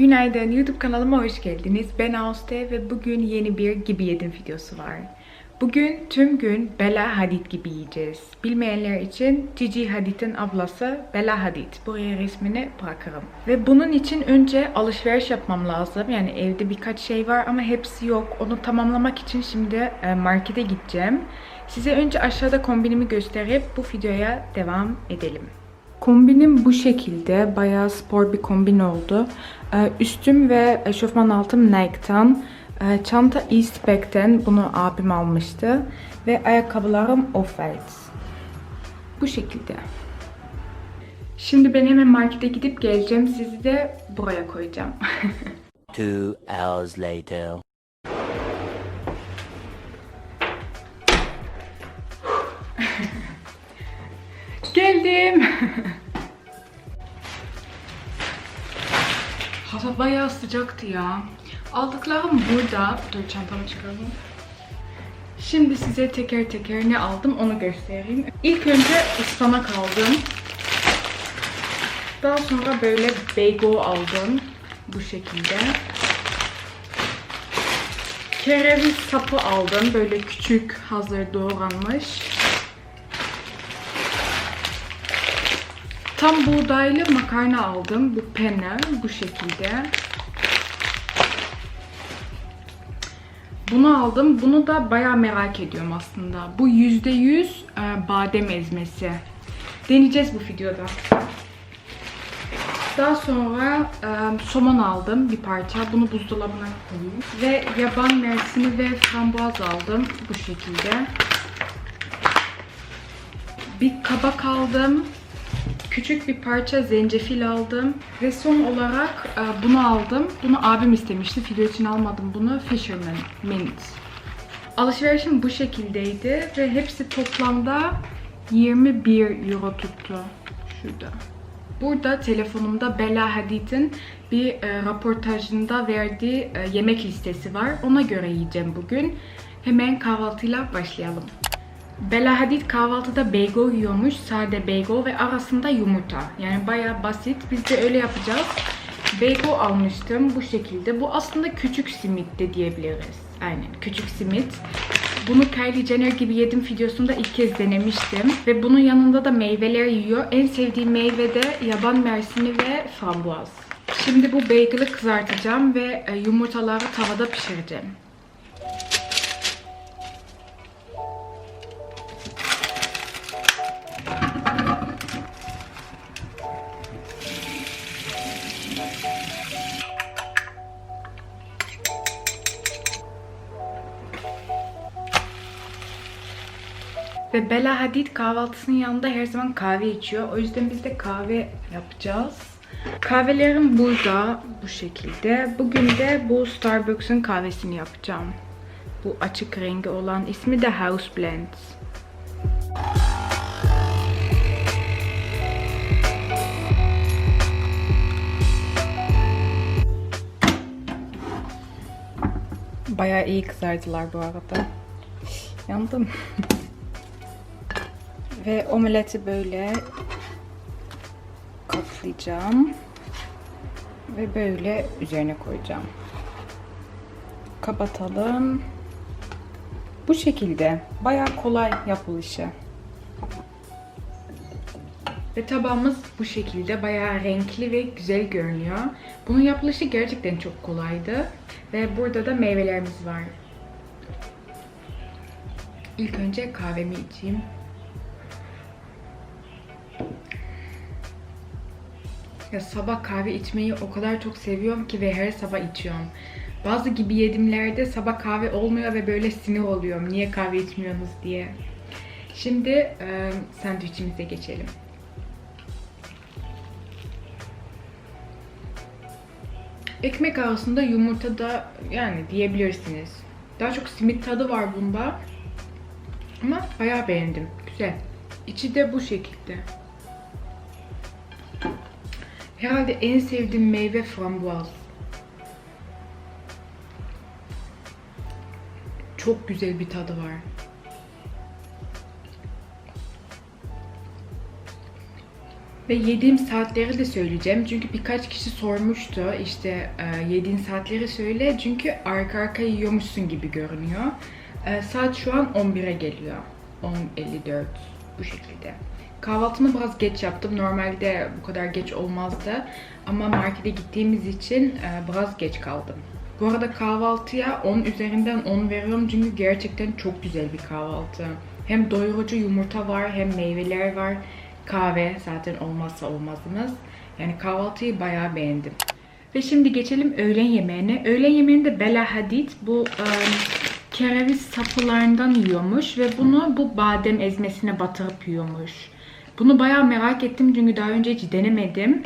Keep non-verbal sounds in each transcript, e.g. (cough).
Günaydın, YouTube kanalıma hoş geldiniz. Ben Ağustos ve bugün yeni bir gibi yedim videosu var. Bugün tüm gün Bella Hadid gibi yiyeceğiz. Bilmeyenler için Gigi Hadid'in ablası Bella Hadid. Buraya resmini bırakırım. Ve bunun için önce alışveriş yapmam lazım. Yani evde birkaç şey var ama hepsi yok. Onu tamamlamak için şimdi e, markete gideceğim. Size önce aşağıda kombinimi gösterip bu videoya devam edelim. Kombinim bu şekilde. Bayağı spor bir kombin oldu. Ee, Üstüm ve eşofman altım Nike'tan. Ee, Çanta Eastpack'ten. Bunu abim almıştı. Ve ayakkabılarım Off-White. Bu şekilde. Şimdi ben hemen markete gidip geleceğim. Sizi de buraya koyacağım. (laughs) Two hours later. Geldim. Hava bayağı sıcaktı ya. Aldıklarım burada. Dur çantamı çıkaralım. Şimdi size teker teker ne aldım onu göstereyim. İlk önce ıspanak aldım. Daha sonra böyle bego aldım. Bu şekilde. Kereviz sapı aldım. Böyle küçük hazır doğranmış. Tam buğdaylı makarna aldım. Bu penne bu şekilde. Bunu aldım. Bunu da bayağı merak ediyorum aslında. Bu %100 e, badem ezmesi. Deneyeceğiz bu videoda. Daha sonra e, somon aldım bir parça. Bunu buzdolabına koyayım. Ve yaban mersini ve frambuaz aldım bu şekilde. Bir kabak aldım. Küçük bir parça zencefil aldım. Ve son olarak e, bunu aldım. Bunu abim istemişti. Video için almadım bunu. Fisherman Mint. Alışverişim bu şekildeydi. Ve hepsi toplamda 21 euro tuttu. Şurada. Burada telefonumda Bella Hadid'in bir e, raportajında verdiği e, yemek listesi var. Ona göre yiyeceğim bugün. Hemen kahvaltıyla başlayalım. Bella Hadid kahvaltıda bagel yiyormuş. Sade bagel ve arasında yumurta. Yani bayağı basit. Biz de öyle yapacağız. Bagel almıştım bu şekilde. Bu aslında küçük simit de diyebiliriz. Aynen küçük simit. Bunu Kylie Jenner gibi yedim videosunda ilk kez denemiştim. Ve bunun yanında da meyveler yiyor. En sevdiğim meyve de yaban mersini ve frambuaz. Şimdi bu bagel'ı kızartacağım ve e, yumurtaları tavada pişireceğim. Ve Bella Hadid kahvaltısının yanında her zaman kahve içiyor. O yüzden biz de kahve yapacağız. Kahvelerim burada bu şekilde. Bugün de bu Starbucks'ın kahvesini yapacağım. Bu açık rengi olan ismi de House Blend. Bayağı iyi kızardılar bu arada. Yandım. (laughs) Ve omeleti böyle kaplayacağım. Ve böyle üzerine koyacağım. Kapatalım. Bu şekilde. Bayağı kolay yapılışı. Ve tabağımız bu şekilde bayağı renkli ve güzel görünüyor. Bunun yapılışı gerçekten çok kolaydı. Ve burada da meyvelerimiz var. İlk önce kahvemi içeyim. Ya sabah kahve içmeyi o kadar çok seviyorum ki ve her sabah içiyorum. Bazı gibi yedimlerde sabah kahve olmuyor ve böyle sinir oluyorum. Niye kahve içmiyorsunuz diye. Şimdi e, sandviçimize geçelim. Ekmek arasında yumurta da yani diyebilirsiniz. Daha çok simit tadı var bunda. Ama bayağı beğendim. Güzel. İçi de bu şekilde. Herhalde en sevdiğim meyve frambuaz. Çok güzel bir tadı var. Ve yediğim saatleri de söyleyeceğim. Çünkü birkaç kişi sormuştu işte e, yediğin saatleri söyle. Çünkü arka arka yiyormuşsun gibi görünüyor. E, saat şu an 11'e geliyor. 10.54 bu şekilde. Kahvaltımı biraz geç yaptım. Normalde bu kadar geç olmazdı. Ama markete gittiğimiz için e, biraz geç kaldım. Bu arada kahvaltıya 10 üzerinden 10 veriyorum çünkü gerçekten çok güzel bir kahvaltı. Hem doyurucu yumurta var hem meyveler var. Kahve zaten olmazsa olmazımız. Yani kahvaltıyı bayağı beğendim. Ve şimdi geçelim öğlen yemeğine. Öğlen yemeğinde Bella Hadid bu um, kereviz sapılarından yiyormuş ve bunu bu badem ezmesine batırıp yiyormuş. Bunu bayağı merak ettim çünkü daha önce hiç denemedim.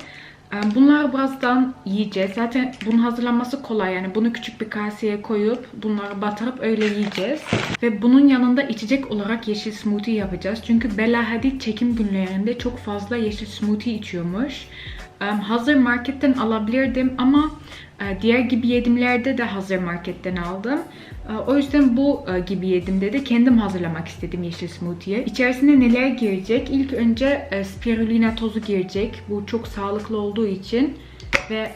Ee, Bunları birazdan yiyeceğiz. Zaten bunun hazırlanması kolay. Yani bunu küçük bir kaseye koyup bunları batırıp öyle yiyeceğiz. Ve bunun yanında içecek olarak yeşil smoothie yapacağız. Çünkü Bella Hadid çekim günlerinde çok fazla yeşil smoothie içiyormuş. Ee, Hazır marketten alabilirdim ama e, diğer gibi yedimlerde de hazır marketten aldım. Ee, O yüzden bu e, gibi yedimde de kendim hazırlamak istedim yeşil smoothie'ye. İçerisine neler girecek? İlk önce e, spirulina tozu girecek. Bu çok sağlıklı olduğu için ve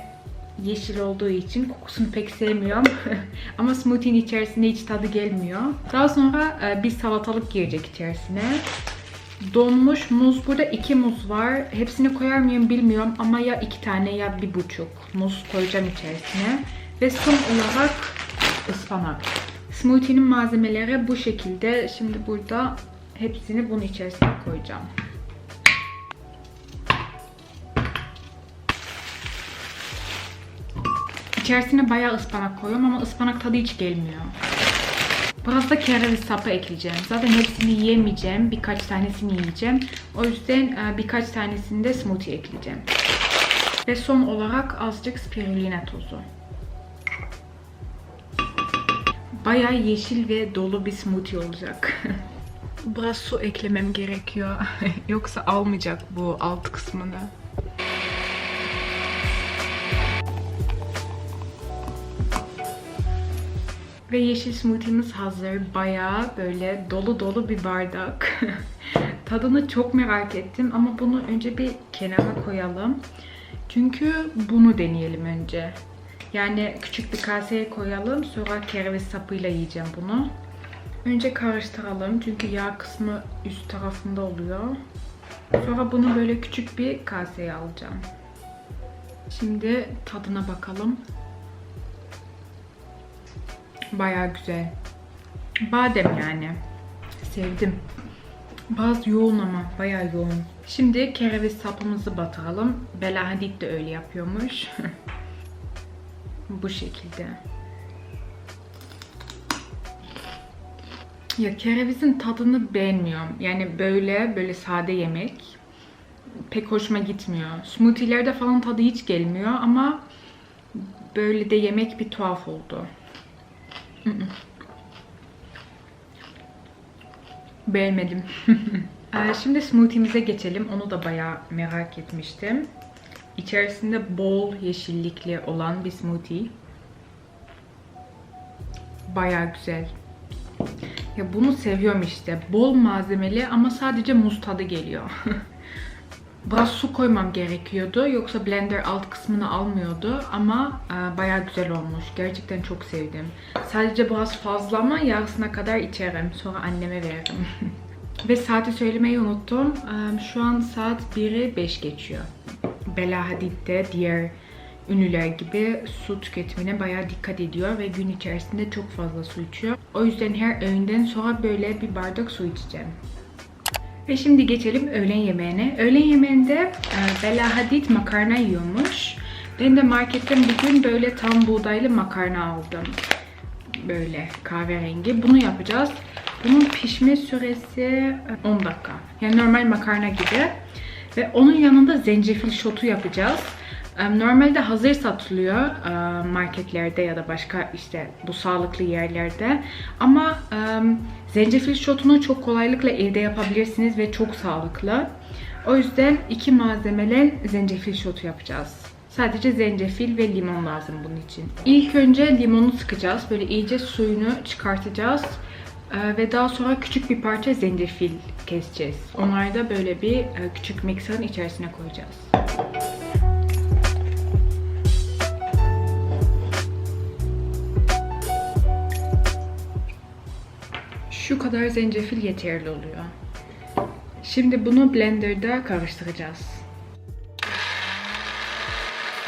yeşil olduğu için kokusunu pek sevmiyorum. (laughs) Ama smoothie'nin içerisinde hiç tadı gelmiyor. Daha sonra e, bir salatalık girecek içerisine. Donmuş muz. Burada iki muz var. Hepsini koyar mıyım bilmiyorum ama ya iki tane ya bir buçuk muz koyacağım içerisine. Ve son olarak ıspanak. Smoothie'nin malzemeleri bu şekilde. Şimdi burada hepsini bunun içerisine koyacağım. İçerisine bayağı ıspanak koyuyorum ama ıspanak tadı hiç gelmiyor. Biraz da kereviz sapı ekleyeceğim. Zaten hepsini yiyemeyeceğim. Birkaç tanesini yiyeceğim. O yüzden e, birkaç tanesini de smoothie ekleyeceğim. Ve son olarak azıcık spirulina tozu. Bayağı yeşil ve dolu bir smoothie olacak. Biraz su eklemem gerekiyor. (laughs) Yoksa almayacak bu alt kısmını. Ve yeşil smoothie'miz hazır. Bayağı böyle dolu dolu bir bardak. (laughs) Tadını çok merak ettim ama bunu önce bir kenara koyalım. Çünkü bunu deneyelim önce. Yani küçük bir kaseye koyalım. Sonra kereviz sapıyla yiyeceğim bunu. Önce karıştıralım. Çünkü yağ kısmı üst tarafında oluyor. Sonra bunu böyle küçük bir kaseye alacağım. Şimdi tadına bakalım. Bayağı güzel. Badem yani. Sevdim. Bazı yoğun ama bayağı yoğun. Şimdi kereviz sapımızı batıralım. Bella Hadid de öyle yapıyormuş. (laughs) Bu şekilde. Ya kerevizin tadını beğenmiyorum. Yani böyle böyle sade yemek pek hoşuma gitmiyor. Smoothie'lerde falan tadı hiç gelmiyor ama böyle de yemek bir tuhaf oldu. Beğenmedim. (laughs) Ee, Şimdi smoothie'mize geçelim. Onu da bayağı merak etmiştim. İçerisinde bol yeşillikli olan bir smoothie. Bayağı güzel. Ya bunu seviyorum işte. Bol malzemeli ama sadece muz tadı geliyor. (laughs) Biraz su koymam gerekiyordu. Yoksa blender alt kısmını almıyordu. Ama e, bayağı güzel olmuş. Gerçekten çok sevdim. Sadece biraz fazla ama yarısına kadar içerim. Sonra anneme veririm. (laughs) Ve saati söylemeyi unuttum. E, Şu an saat 1'i 5 geçiyor. Bella Hadid de diğer ünlüler gibi su tüketimine bayağı dikkat ediyor ve gün içerisinde çok fazla su içiyor. O yüzden her öğünden sonra böyle bir bardak su içeceğim. Ve şimdi geçelim öğlen yemeğine. Öğlen yemeğinde e, Bella Hadid makarna yiyormuş. Ben de marketten bir gün böyle tam buğdaylı makarna aldım. Böyle kahverengi. Bunu yapacağız. Bunun pişme süresi e, 10 dakika. Yani normal makarna gibi. Ve onun yanında zencefil şotu yapacağız. Normalde hazır satılıyor marketlerde ya da başka işte bu sağlıklı yerlerde. Ama zencefil şotunu çok kolaylıkla evde yapabilirsiniz ve çok sağlıklı. O yüzden iki malzemeli zencefil şotu yapacağız. Sadece zencefil ve limon lazım bunun için. İlk önce limonu sıkacağız. Böyle iyice suyunu çıkartacağız. Ee, ve daha sonra küçük bir parça zencefil keseceğiz. Onları da böyle bir e, küçük mikserin içerisine koyacağız. Şu kadar zencefil yeterli oluyor. Şimdi bunu blenderda karıştıracağız.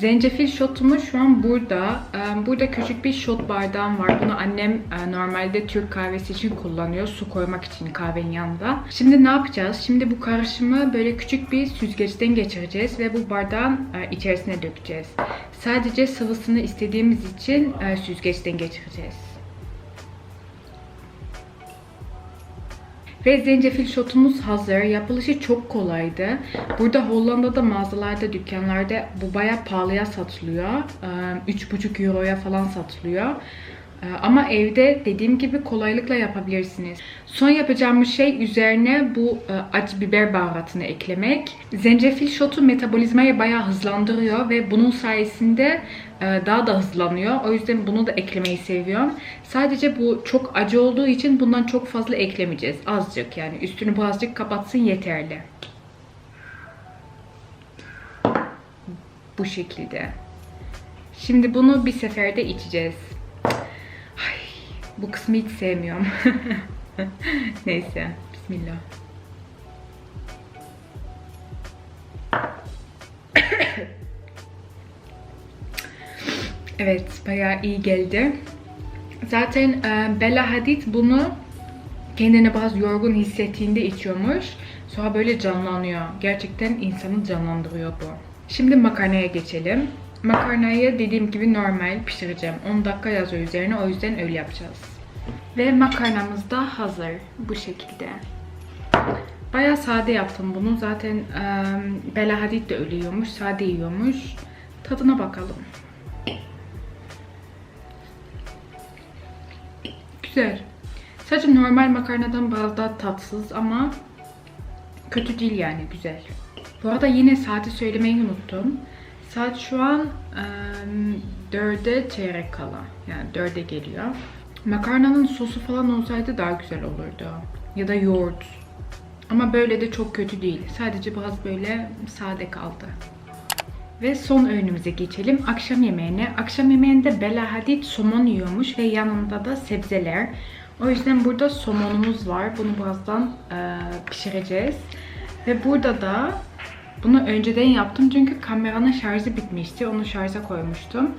Zencefil şotumu şu an burada. Burada küçük bir şot bardağım var. Bunu annem e, normalde Türk kahvesi için kullanıyor. Su koymak için kahvenin yanında. Şimdi ne yapacağız? Şimdi bu karışımı böyle küçük bir süzgeçten geçireceğiz ve bu bardağın e, içerisine dökeceğiz. Sadece sıvısını istediğimiz için e, süzgeçten geçireceğiz. Ve zencefil şotumuz hazır. Yapılışı çok kolaydı. Burada Hollanda'da mağazalarda, dükkanlarda bu bayağı pahalıya satılıyor. Ee, 3,5 euroya falan satılıyor. Ee, Ama evde dediğim gibi kolaylıkla yapabilirsiniz. Son yapacağımız şey üzerine bu e, acı biber baharatını eklemek. Zencefil şotu metabolizmayı bayağı hızlandırıyor ve bunun sayesinde e, daha da hızlanıyor. O yüzden bunu da eklemeyi seviyorum. Sadece bu çok acı olduğu için bundan çok fazla eklemeyeceğiz. Azıcık yani üstünü birazcık kapatsın yeterli. Bu şekilde. Şimdi bunu bir seferde içeceğiz. Bu kısmı hiç sevmiyorum. (laughs) Neyse, bismillah. (coughs) Evet, bayağı iyi geldi. Zaten e, Bella Hadid bunu kendini bazı yorgun hissettiğinde içiyormuş. Sonra böyle canlanıyor. Gerçekten insanı canlandırıyor bu. Şimdi makarnaya geçelim. Makarnayı dediğim gibi normal pişireceğim. 10 dakika yazıyor üzerine o yüzden öyle yapacağız. Ve makarnamız da hazır. Bu şekilde. Bayağı sade yaptım bunu. Zaten e, Bella Hadid de öyle yiyormuş. Sade yiyormuş. Tadına bakalım. Güzel. Sadece normal makarnadan biraz daha tatsız ama kötü değil yani güzel. Bu arada yine saati söylemeyi unuttum. Saat şu an e, 4'e çeyrek kala. Yani 4'e geliyor. Makarnanın sosu falan olsaydı daha güzel olurdu. Ya da yoğurt. Ama böyle de çok kötü değil. Sadece biraz böyle sade kaldı. Ve son öğünümüze geçelim. Akşam yemeğine. Akşam yemeğinde Bella Hadid somon yiyormuş ve yanında da sebzeler. O yüzden burada somonumuz var. Bunu birazdan e, pişireceğiz. Ve burada da bunu önceden yaptım çünkü kameranın şarjı bitmişti. Onu şarja koymuştum.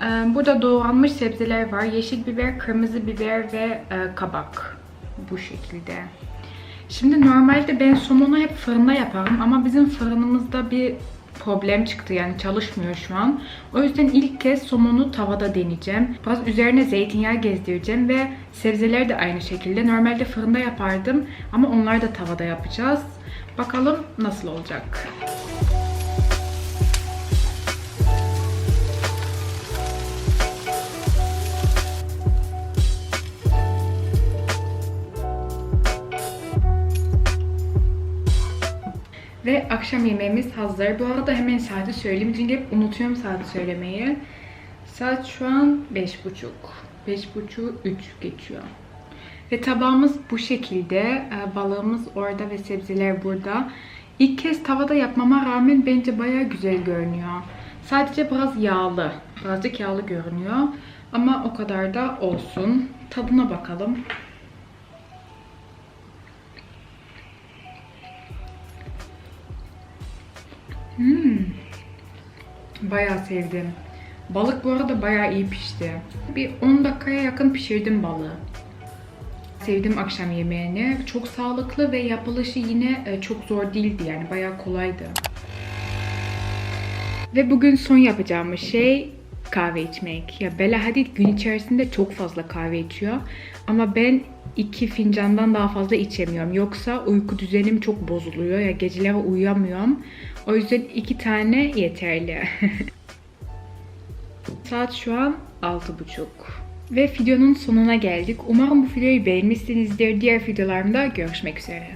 E, burada doğranmış sebzeler var. Yeşil biber, kırmızı biber ve e, kabak. Bu şekilde. Şimdi normalde ben somonu hep fırında yaparım ama bizim fırınımızda bir problem çıktı yani çalışmıyor şu an. O yüzden ilk kez somonu tavada deneyeceğim. Biraz üzerine zeytinyağı gezdireceğim ve sebzeler de aynı şekilde. Normalde fırında yapardım ama onları da tavada yapacağız. Bakalım nasıl olacak. Ve akşam yemeğimiz hazır. Bu arada hemen saati söyleyeyim çünkü hep unutuyorum saati söylemeyi. Saat şu an 5.30. 5.30 3 geçiyor. Ve tabağımız bu şekilde. Ee, Balığımız orada ve sebzeler burada. İlk kez tavada yapmama rağmen bence baya güzel görünüyor. Sadece biraz yağlı. Birazcık yağlı görünüyor. Ama o kadar da olsun. Tadına bakalım. Hmm. Bayağı sevdim. Balık bu arada bayağı iyi pişti. Bir 10 dakikaya yakın pişirdim balığı. Sevdim akşam yemeğini. Çok sağlıklı ve yapılışı yine e, çok zor değildi yani bayağı kolaydı. Ve bugün son yapacağımız şey kahve içmek. Ya Bella Hadid gün içerisinde çok fazla kahve içiyor. Ama ben iki fincandan daha fazla içemiyorum. Yoksa uyku düzenim çok bozuluyor. Ya geceleri uyuyamıyorum. O yüzden iki tane yeterli. (laughs) Saat şu an 6.30. Ve videonun sonuna geldik. Umarım bu videoyu beğenmişsinizdir. Diğer videolarımda görüşmek üzere.